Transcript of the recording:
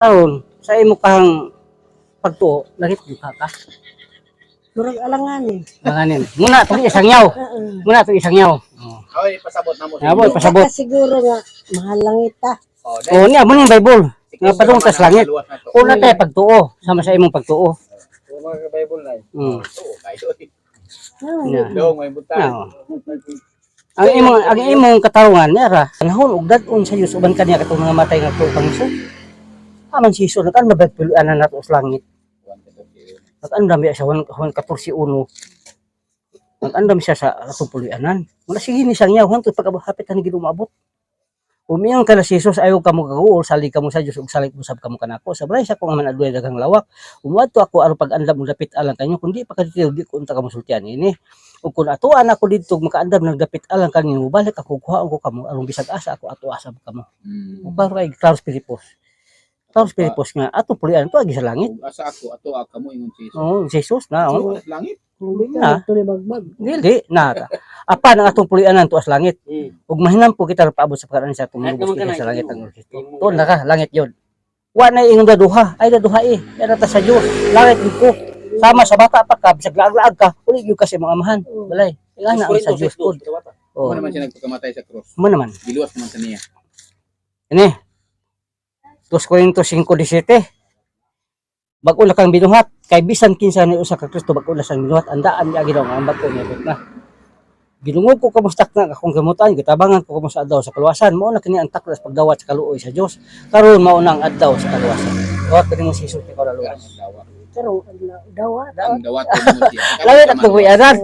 Karon sa imo kang pagtuo, langit yung ka. Murag alangan eh. Manganin. Muna itong isang yaw. Muna itong isang yaw. Oh. Oy, pasabot na mo. Abot, pasabot. Siguro nga, mahal lang ita. Oh, O niya, mo yung Bible. Nga padung tas langit. Una tayo pagtuo. Sama sa imong pagtuo. Kung mga Bible na. Mm. Oo, kayo. Dong, may buta. Nya. Ang imong ang imong katarungan nera. Panahon ug dad-on sa Dios uban kaniya katong mga matay nga tuo kang Iso. Aman si Iso nakan mabagpiluan na nato sa langit. Nag-andam siya sa 1.14.1. Nag-andam siya sa atong pulianan. Wala sige ni sang yaw hantod pagkabahapit ni gidumabot. Umiyang ka na si Jesus ayaw ka mo gaguol, sali ka mo sa Diyos, ug salik mo sab ka mo kanako. Sabay sa kung man adunay daghang lawak. Umuadto ako aron pag-andam mo dapit alang kanyo, kundi pa kadito di ko unta ka ini. Ug kun atuan ako dito makaandam ng dapit alang kanyo, balik ako kuha ko kamo aron bisag asa ako ato asa kamo. Mm. Ug baro ay Pilipos. Claus Pilipos nga ato pulian to agi sa langit. Asa ako, ato ako mo ingon si Jesus. Oh, Jesus na. Oh. Sa langit. Hindi bagbag. Dili na. Apa ang atong pulianan tuas langit. Ug mahinam po kita paabot sa pagkaroon sa atong lubos kita sa na, langit ang Kristo. Tuon na ka, langit yon. Wa na ingon daduha, ay daduha eh. Yan ta sa Dios. Langit yun ko. Sama sa bata pa ka, bisag laag-laag ka, uli gyud kasi mga amahan. Balay. Ingana ang sa Dios ko. Ano Oh, naman siya nagpakamatay sa cross? mo naman. Giluwas naman sa niya. Ini. 2 Korinto 5:17. Bago na kang binuhat, kay bisan kinsa ni usa ka Kristo bago na sang binuhat, andaan niya ginaw ang bago niya na. Ginungog ko kamustak na akong gamutan, gitabangan ko kamo sa adlaw sa kaluwasan, mao na kini ang taklas pagdawat sa kaluoy sa Dios. Karon mao na ang adlaw sa kaluwasan. Dawat kini mo si Jesus kay kaluwas. Dawa. Pero, dawa. Ang dawat ko mo siya. Langit at tubuyanan.